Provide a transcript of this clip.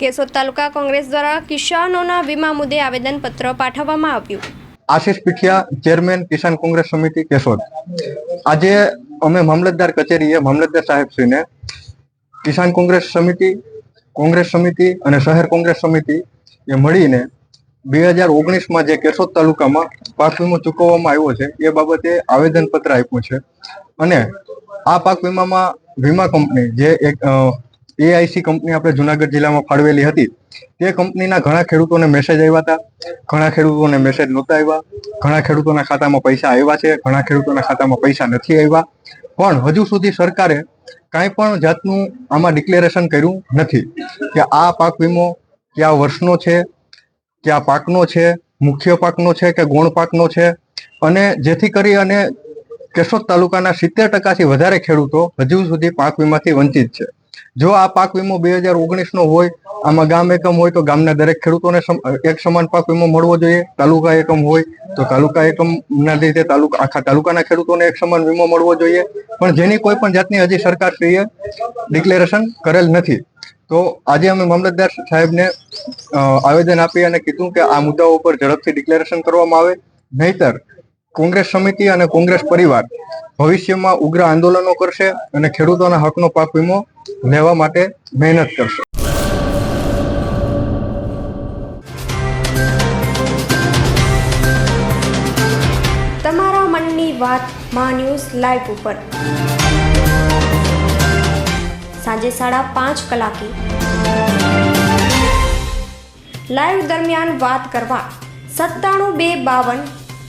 કેશોદ તાલુકા કોંગ્રેસ દ્વારા કિસાનોના વીમા મુદ્દે આવેદનપત્ર પાઠવવામાં આવ્યું. આશીષ પીઠિયા, ચેરમેન કિસાન કોંગ્રેસ સમિતિ, કેશોદ. આજે અમે મામલતદાર કચેરીએ મામલતદાર સાહેબશ્રીને કિસાન કોંગ્રેસ સમિતિ કોંગ્રેસ સમિતિ અને શહેર કોંગ્રેસ સમિતિ એ મળીને બે હજાર ઓગણીસમાં જે કેશોદ તાલુકામાં પાક વીમો ચૂકવવામાં આવ્યો છે, એ બાબતે આવેદનપત્ર આપ્યું છે. અને આ પાક વીમામાં વીમા કંપની જે એક એઆઈસી કંપની આપણે જુનાગઢ જિલ્લામાં ફાળવેલી હતી. તે કંપનીના ઘણા ખેડૂતોને મેસેજ આવ્યા હતા. ઘણા ખેડૂતોને મેસેજ નહોતા આવ્યા. ઘણા ખેડૂતોના ખાતામાં પૈસા આવ્યા છે. ઘણા ખેડૂતોના ખાતામાં પૈસા નથી આવ્યા. પણ હજુ સુધી સરકારે કાંઈ પણ જાતનું આમાં ડિક્લેરેશન કર્યું નથી. કે આ પાક વીમો કયા વર્ષનો છે? કયા પાકનો છે? મુખ્ય પાકનો છે કે ગૌણ પાકનો છે? અને જેથી કરી અને કેશોદ તાલુકાના સિત્તેર ટકાથી વધારે ખેડૂતો હજુ સુધી પાક વીમાથી વંચિત છે. જો આ પાક વીમો બે હજાર ઓગણીસનો હોય, આમાં ગામ એકમ હોય તો ગામના દરેક ખેડૂતોને એક સમાન પાક વીમો મળવો જોઈએ. તાલુકા એકમ હોય તો તાલુકા એકમના લીધે તાલુકા, આખા તાલુકાના ખેડૂતોને એક સમાન વીમો મળવો જોઈએ. પણ જેની કોઈ પણ જાતની હજી સરકારશ્રીએ ડિક્લેરેશન કરેલ નથી. તો આજે અમે મામલતદાર સાહેબને આવેદન આપી અને કીધું કે આ મુદ્દાઓ પર ઝડપથી ડિક્લેરેશન કરવામાં આવે. નહીતર કોંગ્રેસ સમિતિ અને કોંગ્રેસ પરિવાર ભવિષ્યમાં ઉગ્ર આંદોલનો કરશે અને ખેડૂતોના હકનો પાક વીમો લેવા માટે મહેનત કરશે. તમારા મનની વાત મા ન્યૂઝ લાઈવ ઉપર. સાંજે સાડા પાંચ કલાકે. લાઈવ દરમિયાન વાત કરવા સત્તાણું બે બાવન